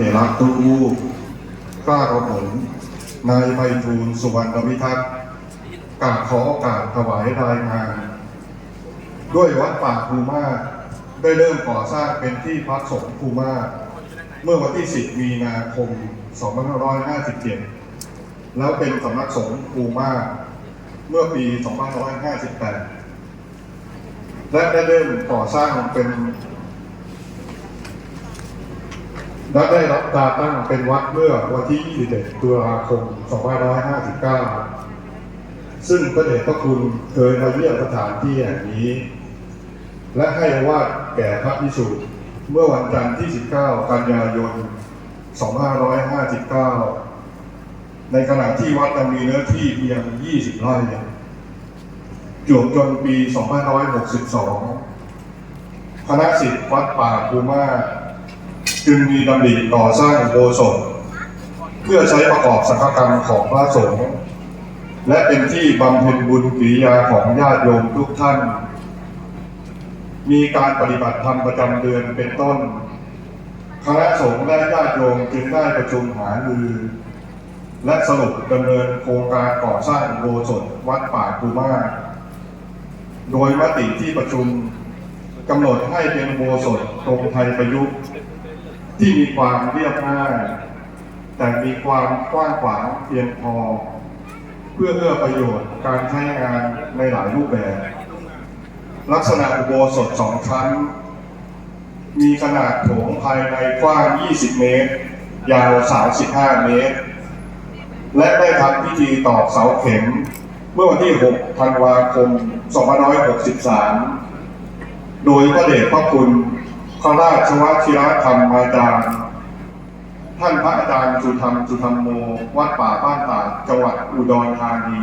เถระทุกรูปกล้าระผมนายไพฑูรย์สุวรรณวิทักษ์กราบขอโอกาสถวายรายงาน ด้วยวัดป่าภูมาได้เริ่มก่อสร้างเป็นที่พักสงฆ์ภูมาเมื่อวันที่ 10 มีนาคม 2557 แล้วเป็นสำนักสงฆ์ภูมาเมื่อปี 2558 และได้เริ่มก่อสร้างเป็น และได้รับการตั้งเป็นวัดเมื่อวันที่21ตุลาคม 2559 ซึ่งพระเดชพระคุณเคยมาเยี่ยมสถานที่แห่งนี้ และให้วาสแก่พระพิสุเมื่อวันจันทร์ที่ 19 กันยายน 2559 ในขณะที่วัดยังมีเนื้อที่เพียง 20 ไร่จวบจนปี 2562 คณะสิทธิ์วัดป่าภูมา จึงมีดำริก่อสร้างโบสถเพื่อใช้ประกอบสังฆกรรมของพระสงฆ์และเป็นที่บำเพ็ญบุญกิริยาของญาติโยมทุกท่าน มีการปฏิบัติธรรมประจำเดือนเป็นต้น คณะสงฆ์และญาติโยมจึงได้ประชุมหารือ และสรุปดำเนินโครงการก่อสร้างโบสถวัดป่าภูมาโดยมติที่ประชุมกำหนดให้เป็นโบสถตรงไทยประยุกต์ ที่มีความเรียบง่ายแต่มีความกว้างขวางเพียงพอ เพื่อเอื้อประโยชน์การใช้งานในหลายรูปแบบ ลักษณะอุโบสถสองชั้น มีขนาดโถงภายในกว้าง 20 เมตร ยาว 35 เมตร และได้ทำพิธีตอกเสาเข็ม เมื่อวันที่ 6 ธันวาคม 2563 โดยพระเดชพระคุณ พระราชวชิรธรรมอาจารย์ ท่านพระอาจารย์สุธรรมสุธรรมโม วัดป่าบ้านตาจังหวัดอุดรธานี